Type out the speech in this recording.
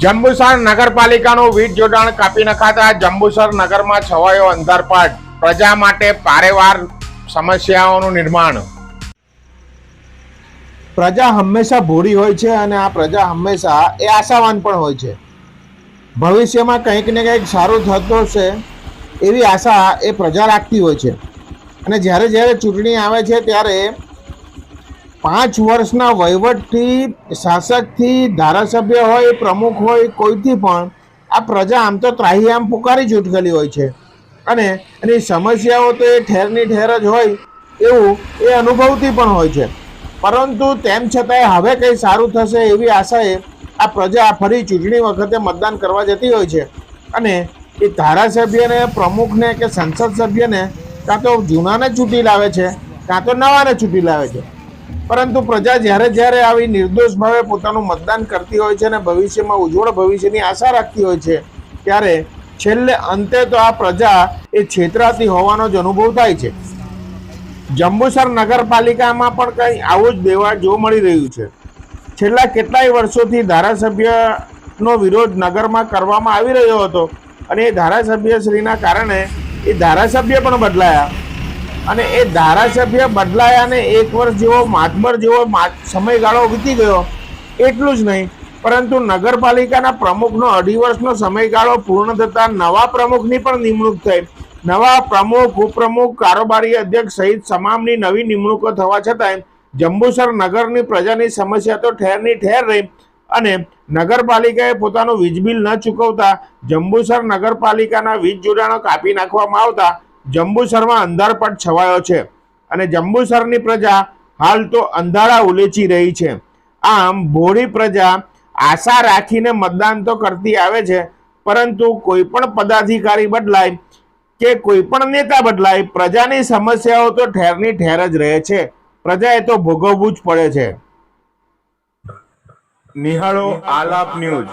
જંબુસર નગરપાલિકાનું વીજ જોડાણ કાપી નખાતા જંબુસર નગરમાં છવાયો અંધારપાટ. પ્રજા માટે પારેવાર સમસ્યાઓનું નિર્માણ. પ્રજા હંમેશા ભોળી હોય છે અને આ પ્રજા હંમેશા એ આશાવાન પણ હોય છે. ભવિષ્યમાં કંઈક ને કંઈક સારું થતું હશે એવી આશા એ પ્રજા રાખતી હોય છે. અને જ્યારે જ્યારે ચૂંટણી આવે છે ત્યારે પાંચ વર્ષના વહીવટથી શાસકથી ધારાસભ્ય હોય, પ્રમુખ હોય, કોઈથી પણ, આ પ્રજા આમ તો ત્રાહી આમ પુકારી જ ઉઠગેલી હોય છે. અને એની સમસ્યાઓ તો એ ઠેરની ઠેર જ હોય એવું એ અનુભવતી પણ હોય છે. પરંતુ તેમ છતાંય હવે કંઈ સારું થશે એવી આશાએ આ પ્રજા ફરી ચૂંટણી વખતે મતદાન કરવા જતી હોય છે. અને એ ધારાસભ્યને, પ્રમુખને કે સંસદ સભ્યને કાં તો જૂનાને ચૂંટી લાવે છે, કાં તો નવાને ચૂંટી લાવે છે. પરંતુ પ્રજા જ્યારે જ્યારે આવી નિર્દોષ ભાવે પોતાનું મતદાન કરતી હોય છે અને ભવિષ્યમાં ઉજ્જવળ ભવિષ્યની આશા રાખતી હોય છે, ત્યારે છેલ્લે અંતે તો આ પ્રજા એ છેતરાતી હોવાનો જ અનુભવ થાય છે. જંબુસર નગરપાલિકામાં પણ કંઈ આવું જ બેવા જોવા મળી રહ્યું છે. છેલ્લા કેટલાય વર્ષોથી ધારાસભ્યનો વિરોધ નગરમાં કરવામાં આવી રહ્યો હતો અને એ ધારાસભ્યશ્રીના કારણે એ ધારાસભ્ય પણ બદલાયા. અને એ ધારાસભ્ય બદલાયા ને એક વર્ષ જેવો માતબર જેવો સમયગાળો વીતી ગયો. એટલું જ નહીં, પરંતુ નગરપાલિકાના પ્રમુખનો અઢી વર્ષનો સમયગાળો પૂર્ણ થતાં નવા પ્રમુખની પણ નિમણૂક થઈ. નવા પ્રમુખ, ઉપપ્રમુખ, કારોબારી અધ્યક્ષ સહિત તમામની નવી નિમણૂકો થવા છતાંય જંબુસર નગરની પ્રજાની સમસ્યા તો ઠેરની ઠેર રહી અને નગરપાલિકાએ પોતાનું વીજ બિલ ન ચૂકવતા જંબુસર નગરપાલિકાના વીજ જોડાણો કાપી નાખવામાં આવતા જંબુસરમાં અંધારપટ છવાયો છે અને જંબુસરની પ્રજા હાલ તો અંધારા ઉલેચી રહી છે. આમ ભોળી પ્રજા આશા રાખીને મતદાન તો કરતી આવે છે, પરંતુ કોઈ પણ પદાધિકારી બદલાય કે કોઈ પણ નેતા બદલાય, પ્રજાની સમસ્યાઓ તો ઠેરની ઠેર જ રહે છે. પ્રજાએ તો ભોગવવું જ પડે છે. નિહાળો આલાપ ન્યૂઝ.